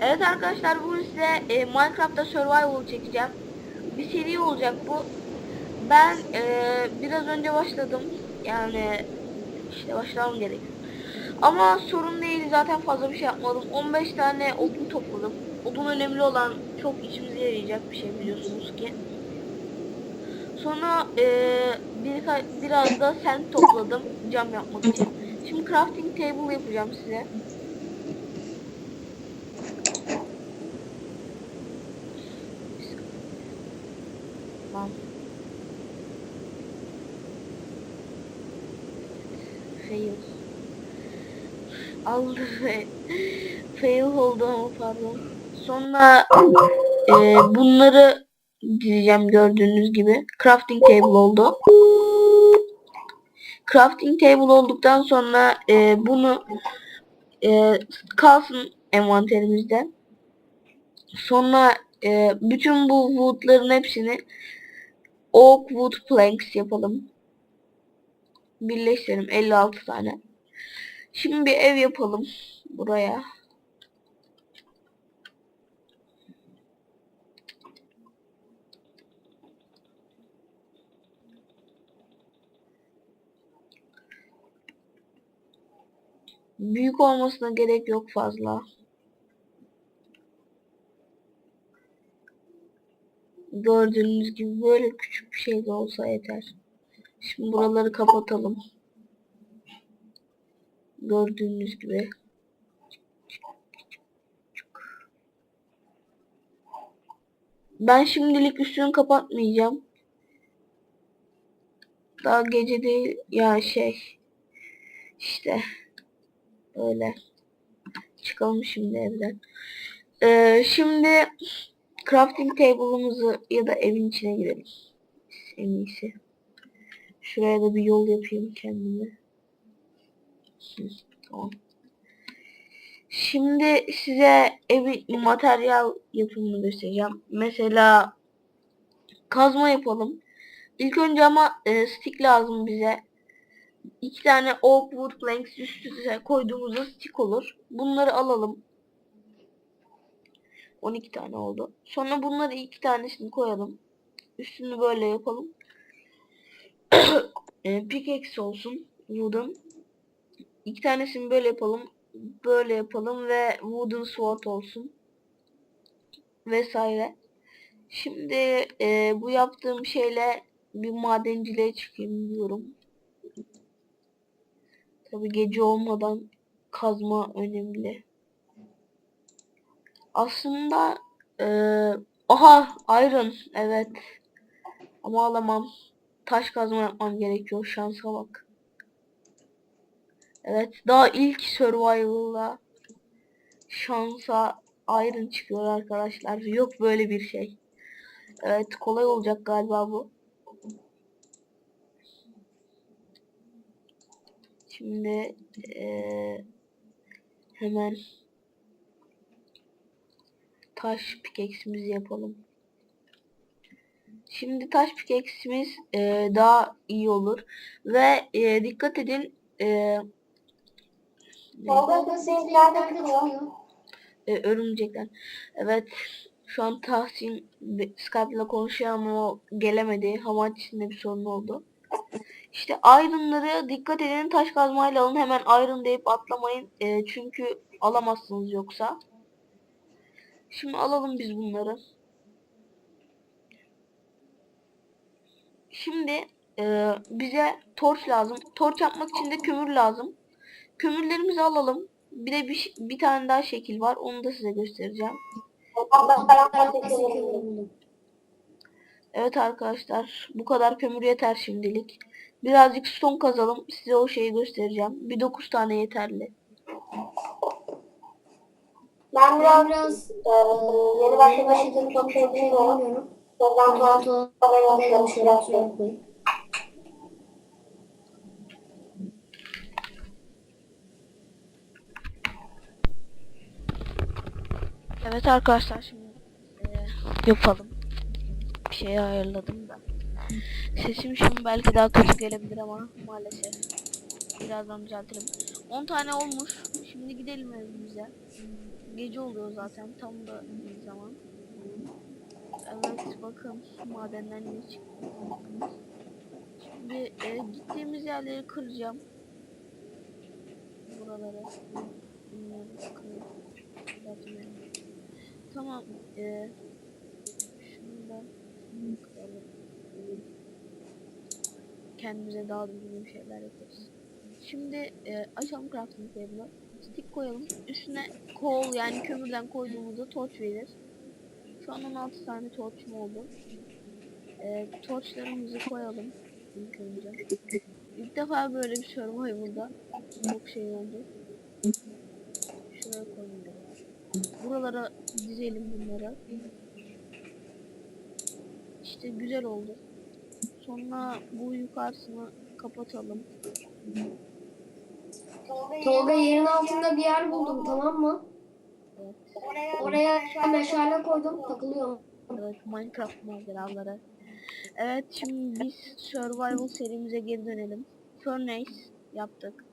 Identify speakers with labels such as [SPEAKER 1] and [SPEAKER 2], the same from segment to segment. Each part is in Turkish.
[SPEAKER 1] Evet arkadaşlar bugün size e, Minecraft'ta Survival çekeceğim. Bir seri olacak bu. Ben e, biraz önce başladım. Yani işte başlamam gerek. Ama sorun değil zaten fazla bir şey yapmadım. 15 tane odun topladım. Odun önemli olan çok işimize yarayacak bir şey biliyorsunuz ki. Sonra e, bir, biraz da sen topladım cam yapmak için. Şimdi crafting table yapacağım size. Fail. Aldı ve fail oldu ama pardon. Sonra e, bunları dizeceğim gördüğünüz gibi. Crafting table oldu. Crafting table olduktan sonra e, bunu e, kalsın envanterimizde. Sonra e, bütün bu woodların hepsini oak wood planks yapalım. Birleştirelim 56 tane. Şimdi bir ev yapalım buraya. Büyük olmasına gerek yok fazla. Gördüğünüz gibi böyle küçük bir şey de olsa yeter. Şimdi buraları kapatalım. Gördüğünüz gibi. Ben şimdilik üstünü kapatmayacağım. Daha gece değil ya şey. İşte. Öyle. Çıkalım şimdi evden. Ee, şimdi crafting table'ımızı ya da evin içine girelim. En iyisi. Şuraya da bir yol yapayım kendime. Tamam. Şimdi size evin materyal yapımını göstereceğim. Mesela kazma yapalım. İlk önce ama e, stick lazım bize. İki tane oak wood planks üst üste koyduğumuzda stick olur. Bunları alalım. 12 tane oldu. Sonra bunları iki tanesini koyalım. Üstünü böyle yapalım. E, pickaxe olsun. Wooden. İki tanesini böyle yapalım. Böyle yapalım ve wooden sword olsun. Vesaire. Şimdi e, bu yaptığım şeyle bir madenciliğe çıkayım diyorum. Tabi gece olmadan kazma önemli. Aslında e, aha iron evet. Ama alamam. Taş kazma yapmam gerekiyor. Şansa bak. Evet daha ilk survival'da şansa iron çıkıyor arkadaşlar. Yok böyle bir şey. Evet kolay olacak galiba bu. Şimdi eee, hemen taş pickaxe'imizi yapalım. Şimdi taş pickaxe'imiz eee, daha iyi olur ve eee, dikkat edin eee, ne?
[SPEAKER 2] Tolga ses nereden çıkıyor?
[SPEAKER 1] E, örümcekler. Evet. Şu an Tahsin Skype ile konuşuyor ama o gelemedi. Hava içinde bir sorun oldu. İşte iron'ları dikkat edin taş kazmayla alın. Hemen iron deyip atlamayın. E, çünkü alamazsınız yoksa. Şimdi alalım biz bunları. Şimdi e, bize torç lazım. Torç yapmak için de kömür lazım. Kömürlerimizi alalım. Bir de bir, bir tane daha şekil var. Onu da size göstereceğim. Evet arkadaşlar bu kadar kömür yeter şimdilik. Birazcık stone kazalım. Size o şeyi göstereceğim. Bir 9 tane yeterli.
[SPEAKER 2] Ben biraz, biraz eee, yeni başladığım çok şey bilmiyorum.
[SPEAKER 1] Evet arkadaşlar şimdi eee, yapalım. Bir şey ayarladım da. Sesim şimdi belki daha kötü gelebilir ama maalesef. Birazdan düzeltirim. 10 tane olmuş. Şimdi gidelim evimize. gece oluyor zaten tam da zaman. Evet bakın madenden ne çıktı. Şimdi e, gittiğimiz yerleri kıracağım. Buraları. Bunları benim. Tamam. E, şunu da kıralım. Kendimize daha düzgün şeyler yaparız. Şimdi e, açalım crafting table'ı. Stick koyalım. Üstüne coal yani kömürden koyduğumuzda torch verir. Şu an 16 tane torchum oldu. E, torchlarımızı koyalım. İlk önce. İlk defa böyle bir survival'da çok şey oldu. Şuraya koyalım. Buralara dizelim bunları. İşte güzel oldu. Sonra bu yukarısını kapatalım.
[SPEAKER 2] Tolga yerin altında bir yer buldum tamam mı? Oraya meşale koydum takılıyorum.
[SPEAKER 1] Evet Minecraft maceraları. Evet şimdi biz survival serimize geri dönelim. Furnace yaptık.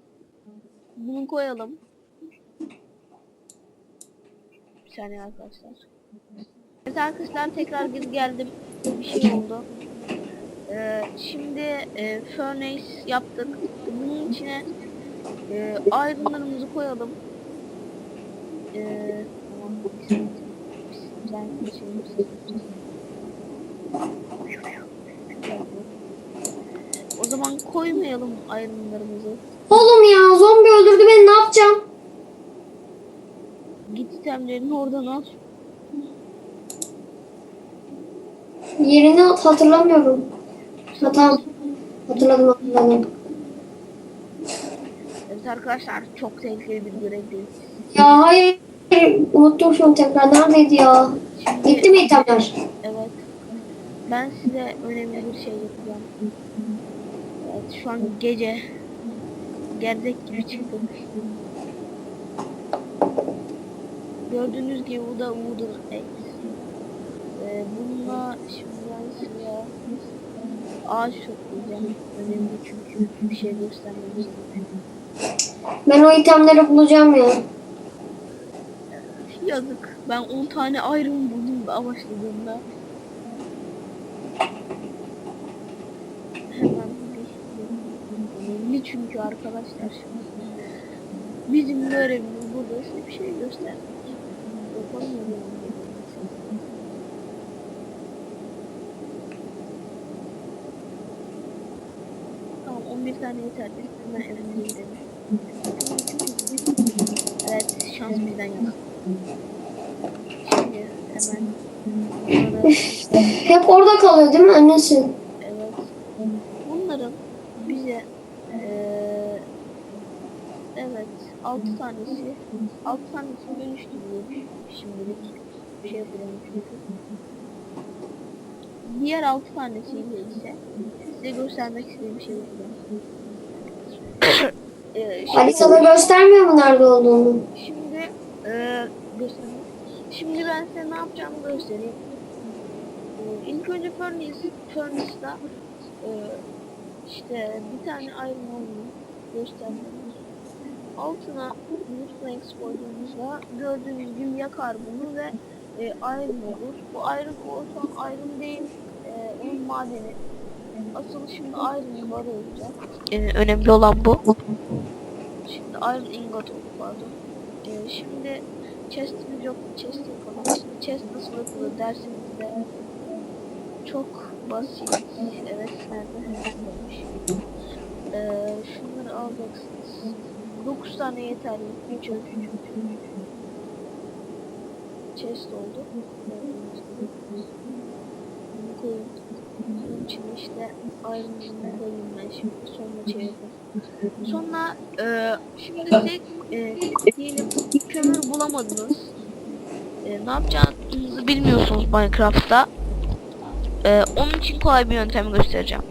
[SPEAKER 1] Bunu koyalım. Bir saniye arkadaşlar. Evet arkadaşlar tekrar geri geldim. Bir şey oldu. Ee, şimdi e, furnace yaptık. Bunun içine e, ironlarımızı koyalım. Ee, O zaman koymayalım ayrımlarımızı.
[SPEAKER 2] Oğlum ya zombi öldürdü beni ne yapacağım?
[SPEAKER 1] Git itemlerini oradan al.
[SPEAKER 2] Yerini hatırlamıyorum. Ha tamam. Hatırladım hatırladım.
[SPEAKER 1] Evet arkadaşlar çok tehlikeli bir görevdeyiz.
[SPEAKER 2] Ya hayır. Unuttum şunu tekrar. Neredeydi ya?
[SPEAKER 1] Şimdi
[SPEAKER 2] Gitti mi itemler?
[SPEAKER 1] evet. Ben size önemli bir şey yapacağım. Evet şu an gece. Gerdek gibi çıktım. Gördüğünüz gibi bu da X. Ee, bununla şimdi ben size ağaç toplayacağım. Önemli çünkü bir şey göstermemiz gerekiyor.
[SPEAKER 2] Ben o itemleri bulacağım ya.
[SPEAKER 1] Yazık. Ben 10 tane iron buldum daha başladığımda. Hemen önemli çünkü arkadaşlar. Bizim görevimiz burada size bir şey göstermek. Görevimizi? Tamam 11 tane yeterli. Hemen evimize gidelim. Evet şans bizden yana. Şimdi hemen bunları,
[SPEAKER 2] Hep orada kalıyor değil mi annesi?
[SPEAKER 1] evet bunların bize eee evet 6 tanesi 6 tanesi dönüştürüyor şimdilik bir şey yapıyorum çünkü diğer 6 tanesiyle ise size göstermek istediğim şey yapacağım Eee, şimdi-
[SPEAKER 2] Haritada göstermiyor mu nerede olduğunu?
[SPEAKER 1] Şimdi. Şimdi ben size ne yapacağımı göstereyim. Eee, ilk önce Furnace, Furnace'da eee işte bir tane Iron Ore gösterdim. Altına Planks koyduğumuzda gördüğünüz gibi yakar bunu ve eee Iron olur. Bu Iron Ore şu an Iron değil, eee onun madeni. Asıl şimdi Iron Bar olacak. Eee, önemli olan bu. Şimdi Iron Ingot oldu pardon. Ee, şimdi chest'imiz yok. Chest yapalım. Chest nasıl yapılır dersimizde çok basit. Evet nerede? Buradaymış. Ee, şunları alacaksınız. 9 tane yeterli. 3 3 Chest oldu. Bunu. Koyayım ben şimdi. Sonra çevirdim. Sonra e, şimdi size e, diyelim kömür bulamadınız. E, ne yapacağınızı bilmiyorsunuz Minecraft'ta. E, onun için kolay bir yöntem göstereceğim.